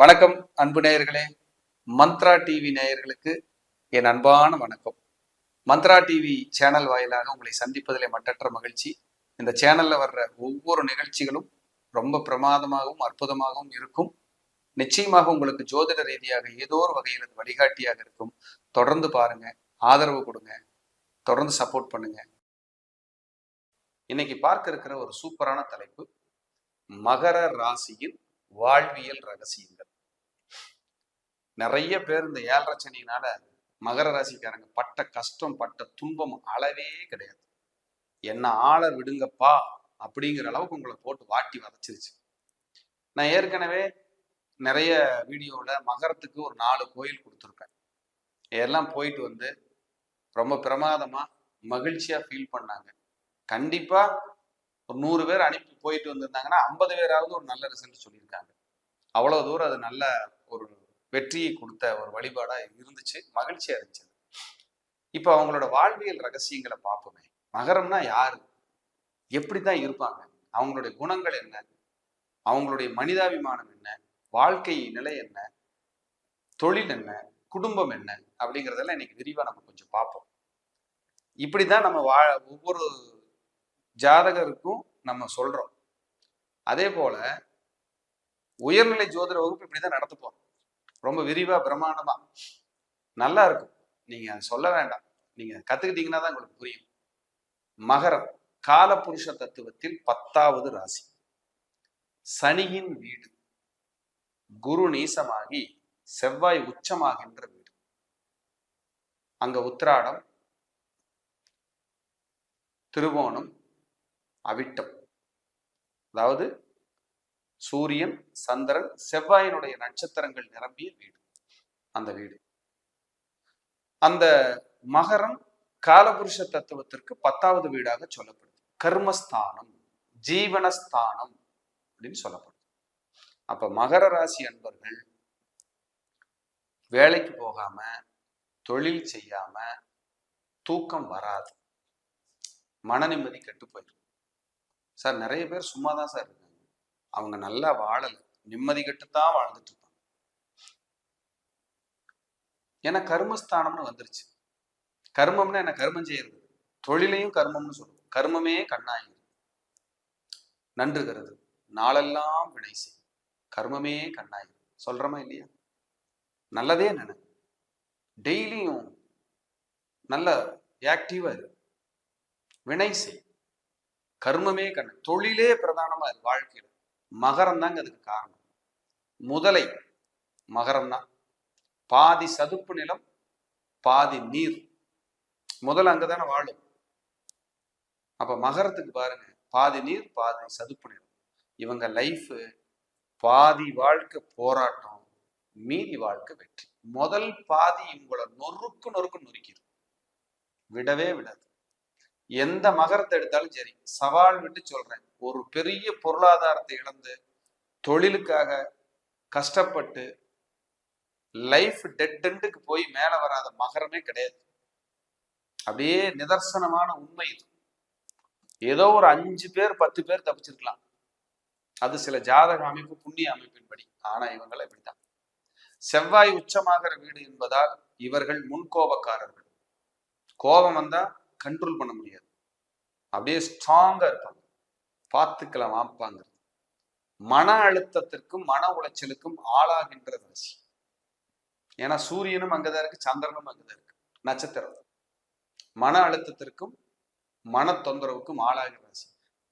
வணக்கம் அன்பு நேயர்களே. மந்த்ரா டிவி நேயர்களுக்கு என் அன்பான வணக்கம். மந்த்ரா டிவி சேனல் வாயிலாக உங்களை சந்திப்பதிலே மட்டற்ற மகிழ்ச்சி. இந்த சேனல்ல வர்ற ஒவ்வொரு நிகழ்ச்சிகளும் ரொம்ப பிரமாதமாகவும் அற்புதமாகவும் இருக்கும். நிச்சயமாக உங்களுக்கு ஜோதிட ரீதியாக ஏதோ ஒரு வகையில் வழிகாட்டியாக இருக்கும். தொடர்ந்து பாருங்க ஆதரவு கொடுங்க தொடர்ந்து சப்போர்ட் பண்ணுங்க. இன்னைக்கு பார்க்க இருக்கிற ஒரு சூப்பரான தலைப்பு மகர ராசியின் வாழ்வியல் ரகசியங்கள். நிறைய பேர் இந்த ஏழரை சனினால மகர ராசிக்காரங்க பட்ட கஷ்டம் பட்ட துன்பம் அளவே கிடையாது. என்ன ஆள விடுங்கப்பா அப்படிங்கிற அளவுக்கு உங்களை போட்டு வாட்டி வதச்சிருச்சு. நான் ஏற்கனவே நிறைய வீடியோவில் மகரத்துக்கு ஒரு நாலு கோயில் கொடுத்துருப்பேன். எல்லாம் போயிட்டு வந்து ரொம்ப பிரமாதமாக மகிழ்ச்சியாக ஃபீல் பண்ணாங்க. கண்டிப்பாக ஒரு நூறு பேர் அனுப்பி போயிட்டு வந்திருந்தாங்கன்னா ஐம்பது பேராவது ஒரு நல்ல ரிசல்ட் சொல்லியிருக்காங்க. அவ்வளோ தூரம் அது நல்ல ஒரு வெற்றியை கொடுத்த ஒரு வழிபாடா இருந்துச்சு மகிழ்ச்சியா இருந்துச்சு இப்போ அவங்களோட வாழ்வியல் ரகசியங்களை பார்ப்போமே. மகரம்னா யாரு? எப்படிதான் இருப்பாங்க? அவங்களுடைய குணங்கள் என்ன? அவங்களுடைய மனிதாபிமானம் என்ன? வாழ்க்கை நிலை என்ன? தொழில் என்ன? குடும்பம் என்ன? அப்படிங்கிறதெல்லாம் இன்னைக்கு விரிவாக நம்ம கொஞ்சம் பார்ப்போம். இப்படிதான் நம்ம வா ஒவ்வொரு ஜாதகருக்கும் நம்ம சொல்றோம். அதே போல உயர்நிலை ஜோதிட வகுப்பு இப்படிதான் நடத்த போகிறோம் ரொம்ப விரிவா பிரம்மாண்டமா. நல்லா இருக்கும். நீங்க சொல்ல வேண்டாம். நீங்க கத்துக்கிட்டீங்கன்னா தான் உங்களுக்கு புரியும். மகரம் காலபுருஷ தத்துவத்தில் பத்தாவது ராசி. சனியின் வீடு. குரு நீசமாகி செவ்வாய் உச்சமாகின்ற வீடு. அங்க உத்திராடம் திருவோணம் அவிட்டம். அதாவது சூரியன் சந்திரன் செவ்வாயினுடைய நட்சத்திரங்கள் நிரம்பிய வீடு. அந்த வீடு. அந்த மகரம் காலபுருஷ தத்துவத்திற்கு பத்தாவது வீடாக சொல்லப்படுது. கர்மஸ்தானம் ஜீவனஸ்தானம் அப்படின்னு சொல்லப்படுது. அப்ப மகர ராசி அன்பர்கள் வேலைக்கு போகாம தொழில் செய்யாம தூக்கம் வராது. மன நிம்மதி கெட்டு போயிடும் சார் நிறைய பேர் சும்மா தான் சார் இருக்காங்க. அவங்க நல்லா வாழல. நிம்மதி கெட்டுத்தான் வாழ்ந்துட்டு இருப்பாங்க. ஏன்னா கர்மஸ்தானம்னு வந்துருச்சு. கர்மம்னா என்ன? கர்மம் செய்யறது. தொழிலையும் கர்மம்னு சொல்லுவோம் கர்மமே கண்ணாயிரு நன்றுகிறது நாளெல்லாம் வினை செய். கர்மமே கண்ணாயிரு சொல்றோமா இல்லையா? நல்லதே நினை டெய்லியும் நல்ல ஆக்டிவா இரு. வினை செய். கர்மமே கண்ணு. தொழிலே பிரதானமா இரு. வாழ்க்கையில. மகரம் தாங்க அதுக்கு காரணம். முதலை மகரம் தான் பாதி சதுப்பு நிலம் பாதி நீர். முதல்ல அங்கதானே வாழும். அப்ப மகரத்துக்கு பாருங்க பாதி நீர் பாதி சதுப்பு நிலம். இவங்க லைஃப் பாதி வாழ்க்கை போராட்டம் மீதி வாழ்க்கை வெற்றி. முதல் பாதி இவங்கள நொறுக்கு நொறுக்கு நொறுக்கிடும் விடவே விடாது. எந்த மகரத்தை எடுத்தாலும் சரி சவால் விட்டு சொல்றேன். ஒரு பெரிய பொருளாதாரத்தை இழந்து தொழிலுக்காக கஷ்டப்பட்டு லைஃப் டெட்டுக்கு போய் மேல வராத மகரமே கிடையாது. அப்படியே நிதர்சனமான உண்மை இது. ஏதோ ஒரு அஞ்சு பேர் பத்து பேர் தப்பிச்சிருக்கலாம். அது சில ஜாதக அமைப்பு புண்ணிய அமைப்பின்படி ஆனா இவங்களை இப்படித்தான். செவ்வாய் உச்சமாகிற வீடு என்பதால் இவர்கள் முன்கோபக்காரர்கள். கோபம் வந்தா கண்ட்ரோல் பண்ண முடியாது. அப்படியே ஸ்ட்ராங்கா இருப்பாங்க. பார்த்துக்கலாம் வாப்பாங்க மன அழுத்தத்திற்கும் மன உளைச்சலுக்கும் ஆளாகின்ற ராசி ஏன்னா சூரியனும் அங்கதான் இருக்கு சந்திரனும் அங்கதான் இருக்கு. நட்சத்திரம். மன அழுத்தத்திற்கும் மன தொந்தரவுக்கும் ஆளாகிற ராசி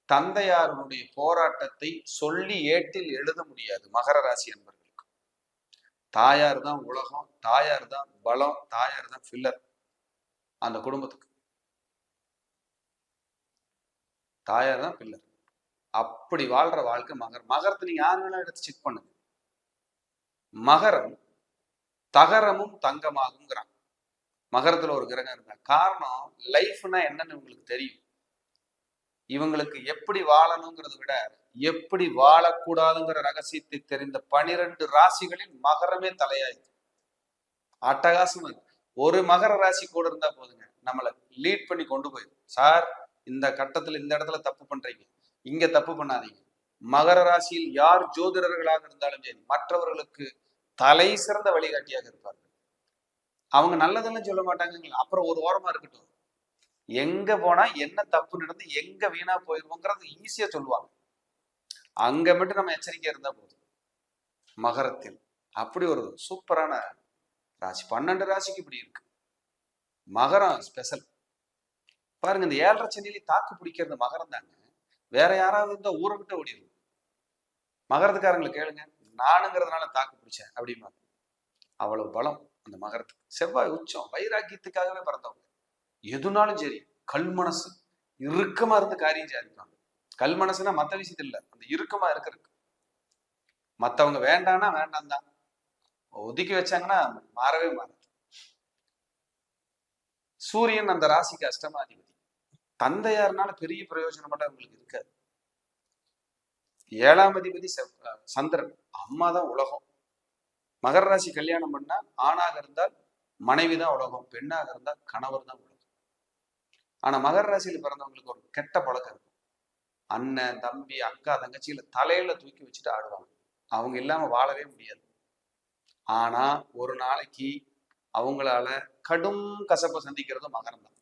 தந்தையாருடைய போராட்டத்தை சொல்லி ஏட்டில் எழுத முடியாது மகர ராசி என்பவர்களுக்கு தாயார் தான் உலகம் தாயார் தான் பலம் தாயார் தான் ஃபில்லர் அந்த குடும்பத்துக்கு. தாயார் தான் பில்லர் அப்படி வாழ்ற வாழ்க்கை மகர் மகரத்தை நீங்க யார் வேணாலும் எடுத்து செக் பண்ணுங்க. மகரம் தகரமும் தங்கமாகுங்கிறான் மகரத்துல ஒரு கிரகம் இருந்தா. காரணம் லைஃப்னா என்னன்னு உங்களுக்கு தெரியும். இவங்களுக்கு எப்படி வாழணுங்கிறத விட எப்படி வாழக்கூடாதுங்கிற ரகசியத்தை தெரிந்த பனிரெண்டு ராசிகளில் மகரமே தலையாயிருக்கு. அட்டகாசம் ஒரு மகர ராசி கூட இருந்தா போதுங்க. நம்மளை லீட் பண்ணி கொண்டு போயிடும். சார் இந்த கட்டத்துல இந்த இடத்துல தப்பு பண்றீங்க. இங்க தப்பு பண்ணாதீங்க. மகர ராசியில் யார் ஜோதிடர்களாக இருந்தாலும் சரி மற்றவர்களுக்கு தலை சிறந்த வழிகாட்டியாக இருப்பார்கள். அவங்க நல்லதெல்லாம் சொல்ல மாட்டாங்க அப்புறம் ஒரு ஓரமா இருக்கட்டும். எங்க போனா என்ன தப்பு நடந்து எங்க வீணா போயிருவோங்கிறது ஈஸியா சொல்லுவாங்க. அங்க மட்டும் நம்ம எச்சரிக்கையா இருந்தா போதும். மகரத்தில். அப்படி ஒரு சூப்பரான ராசி. பன்னெண்டு ராசிக்கு இப்படி இருக்கு. மகரம் ஸ்பெஷல் பாருங்க இந்த ஏழரை சனியிலே தாக்கு பிடிக்கிறது மகரம் தாங்க. வேற யாராவது இருந்தா ஊரை விட்டு ஓடிடும் மகரத்துக்காரங்களை கேளுங்க. நானுங்கிறதுனால தாக்கு பிடிச்சேன் அப்படிமா அவ்வளவு பலம் அந்த மகரத்துக்கு. செவ்வாய் உச்சம். வைராக்கியத்துக்காகவே பிறந்தவங்க. எதுனாலும் சரி கல் மனசு. இறுக்கமா இருந்து காரியம் சாதிப்பாங்க. கல் மனசுனா மத்த விஷயத்துல இல்ல. அந்த இறுக்கமா இருக்கிறதுக்கு. மத்தவங்க வேண்டாம்னா வேண்டாம் தான். ஒதுக்கி வச்சாங்கன்னா மாறவே மாறாது. சூரியன் அந்த ராசிக்கு அஷ்டமாதிபதி. தந்தையார்னால பெரிய பிரயோஜனம் அவங்களுக்கு இருக்காது. ஏழாம் அதிபதி சந்திரன் அம்மா தான் உலகம். மகர ராசி கல்யாணம் பண்ணா ஆணாக இருந்தால் மனைவி தான் உலகம் பெண்ணாக இருந்தால் கணவர் தான் உலகம். ஆனா மகர ராசியில பிறந்தவங்களுக்கு ஒரு கெட்ட பழக்கம் இருக்கும். அண்ணன் தம்பி அக்கா தங்கச்சியில தலையில தூக்கி வச்சுட்டு ஆடுவாங்க. அவங்க இல்லாம வாழவே முடியாது. ஆனா ஒரு நாளைக்கு அவங்களால கடும் கசப்பை சந்திக்கிறது மகரம் தான்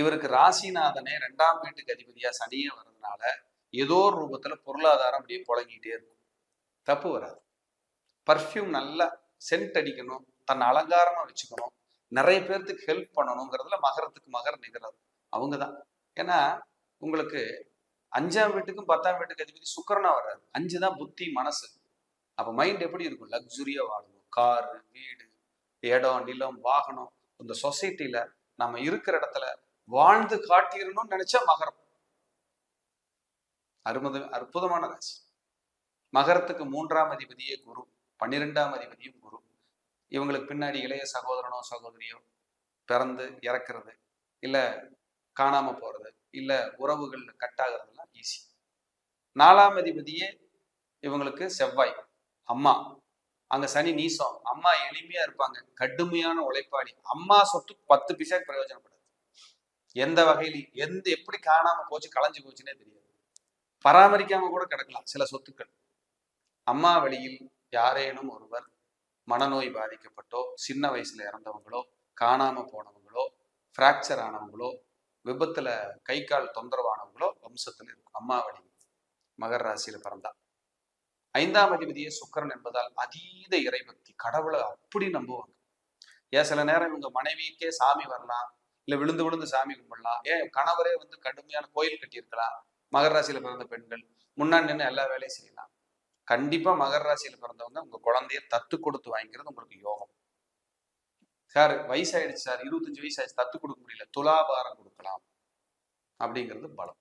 இவருக்கு ராசிநாதனே ரெண்டாம் வீட்டுக்கு அதிபதியா சனியே வர்றதுனால ஏதோ ஒரு ரூபத்துல பொருளாதாரம் அப்படியே புழங்கிட்டே இருக்கும். தப்பு வராது. பர்ஃப்யூம் நல்லா சென்ட் அடிக்கணும் தன்னை அலங்காரமா வச்சுக்கணும் நிறைய பேர்த்துக்கு ஹெல்ப் பண்ணணுங்கிறதுல மகரத்துக்கு மகர் நிகழது அவங்க தான் ஏன்னா உங்களுக்கு அஞ்சாம் வீட்டுக்கும் பத்தாம் வீட்டுக்கு அதிபதி சுக்கரனா வர்றாரு. அஞ்சு தான் புத்தி மனசு. அப்ப மைண்ட் எப்படி இருக்கும்? லக்ஸுரியா வாழணும். காரு வீடு இடம் நிலம் வாகனம். இந்த சொசைட்டில நம்ம இருக்கிற இடத்துல வாழ்ந்து காட்டிடணும்னு நினைச்சா மகரம். அருமது அற்புதமான ராசி. மகரத்துக்கு மூன்றாம் அதிபதியே குரு பன்னிரெண்டாம் அதிபதியும் குரு. இவங்களுக்கு பின்னாடி இளைய சகோதரனோ சகோதரியோ பிறந்து இறக்குறது. இல்ல காணாம போறது இல்ல உறவுகள் கட்டாகிறதுலாம் ஈஸி நாலாம் அதிபதியே இவங்களுக்கு செவ்வாய் அம்மா. அங்க சனி நீசம் அம்மா எளிமையா இருப்பாங்க கடுமையான உழைப்பாளி. அம்மா சொத்து பத்து பிசா பிரயோஜனப்படுது. எந்த வகையிலையும் எந்த எப்படி காணாம போச்சு களைஞ்சு போச்சுன்னே தெரியாது. பராமரிக்காம கூட கிடக்கலாம் சில சொத்துக்கள். அம்மா வழியில் யாரேனும் ஒருவர் மனநோய் பாதிக்கப்பட்டோ சின்ன வயசுல இறந்தவங்களோ காணாம போனவங்களோ ஃப்ராக்சர் ஆனவங்களோ விபத்துல கை கால் தொந்தரவானவங்களோ வம்சத்துல இருக்கும். அம்மா வழி மகர ராசியில பிறந்தா. ஐந்தாம் அதிபதியே சுக்கரன் என்பதால் அதீத இறைபக்தி. கடவுளை அப்படி நம்புவாங்க. ஏன் சில நேரம் இவங்க மனைவிக்கே சாமி வரலாம் இல்ல விழுந்து விழுந்து சாமி கும்பிடலாம். ஏன் கணவரே வந்து கடுமையான கோயில் கட்டியிருக்கலாம் மகர ராசியில பிறந்த பெண்கள் முன்னாடி நின்று எல்லா வேலையும் செய்யலாம். கண்டிப்பா மகர ராசியில பிறந்தவங்க உங்க குழந்தைய தத்து கொடுத்து வாங்கிக்கிறது உங்களுக்கு யோகம். சார் வயசாயிடுச்சு சார். இருபத்தஞ்சு வயசு ஆயிடுச்சு தத்து கொடுக்க முடியல. துலாபாரம் கொடுக்கலாம். அப்படிங்கிறது பலம்.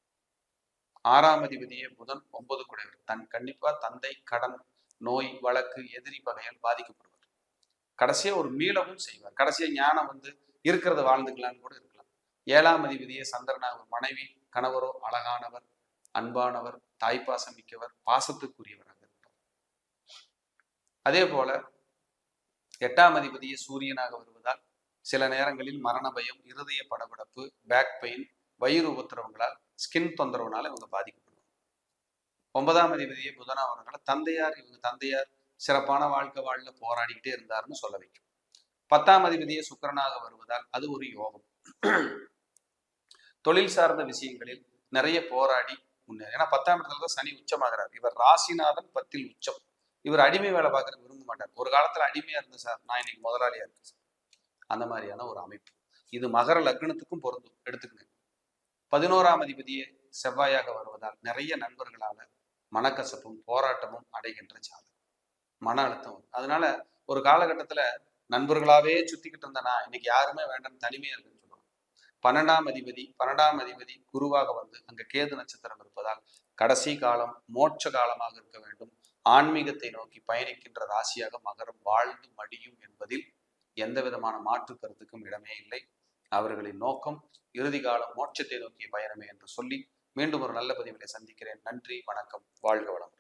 ஆறாம் அதிபதியே புதன் ஒன்பது குடைவர். தன் கண்டிப்பா தந்தை கடன் நோய் வழக்கு எதிரி பகையால் பாதிக்கப்படுவார். கடைசியா ஒரு மீளவும் செய்வார். கடைசியா ஞானம் வந்து இருக்கிறத வாழ்ந்துக்கலாம்னு கூட இருக்கலாம். ஏழாம் அதிபதியே சந்திரனா ஒரு மனைவி கணவரோ அழகானவர் அன்பானவர் தாய்ப்பாசம் மிக்கவர் பாசத்துக்குரியவராக இருப்பார். அதே போல எட்டாம் அதிபதியே சூரியனாக வருவதால் சில நேரங்களில் மரண பயம் இருதய படபடப்பு பேக் பெயின் வயிறு உபத்திரவங்களால் ஸ்கின் தொந்தரவுனால இவங்க பாதிக்கப்படுவாங்க. ஒன்பதாம் அதிபதியே புதனா தந்தையார் இவங்க தந்தையார் சிறப்பான வாழ்க்கை வாழல போராடிக்கிட்டே இருந்தாருன்னு சொல்ல வைக்கும். பத்தாம் அதிபதியே சுக்கரனாக வருவதால் அது ஒரு யோகம். தொழில் சார்ந்த விஷயங்களில் நிறைய போராடி முன்னேறி ஏன்னா பத்தாம் இடத்துல தான் சனி உச்சமாகிறார். இவர் ராசிநாதன் பத்தில் உச்சம். இவர் அடிமை வேலை பார்க்கறது விரும்ப மாட்டார். ஒரு காலத்துல அடிமையா இருந்தேன் சார் நான் இன்னைக்கு முதலாளியா இருக்கேன் சார். அந்த மாதிரியான ஒரு அமைப்பு. இது மகர லக்னத்துக்கும் பொருந்தும் எடுத்துக்கங்க பதினோராம் அதிபதியே செவ்வாயாக வருவதால் நிறைய நண்பர்களால மனக்கசப்பும் போராட்டமும் அடைகின்ற ஜாதகம் மன அழுத்தம் அதனால ஒரு காலகட்டத்துல நண்பர்களாவே சுத்திக்கிட்டு இருந்தனா இன்னைக்கு யாருமே வேண்டாம் தனிமையா இருக்குன்னு சொல்லுவாங்க. பன்னெண்டாம் அதிபதி பன்னெண்டாம் அதிபதி குருவாக வந்து அங்க கேது நட்சத்திரம் இருப்பதால் கடைசி காலம் மோட்ச காலமாக இருக்க வேண்டும். ஆன்மீகத்தை நோக்கி பயணிக்கின்ற ராசியாக மகரம் வாழ்ந்து மடியும் என்பதில் எந்த விதமான மாற்று கருத்துக்கும் இடமே இல்லை. அவர்களின் நோக்கம் இறுதி காலம் மோட்சத்தை நோக்கிய பயணமே என்று சொல்லி மீண்டும் ஒரு நல்ல பதிவிலை சந்திக்கிறேன். நன்றி வணக்கம் வாழ்க வளம்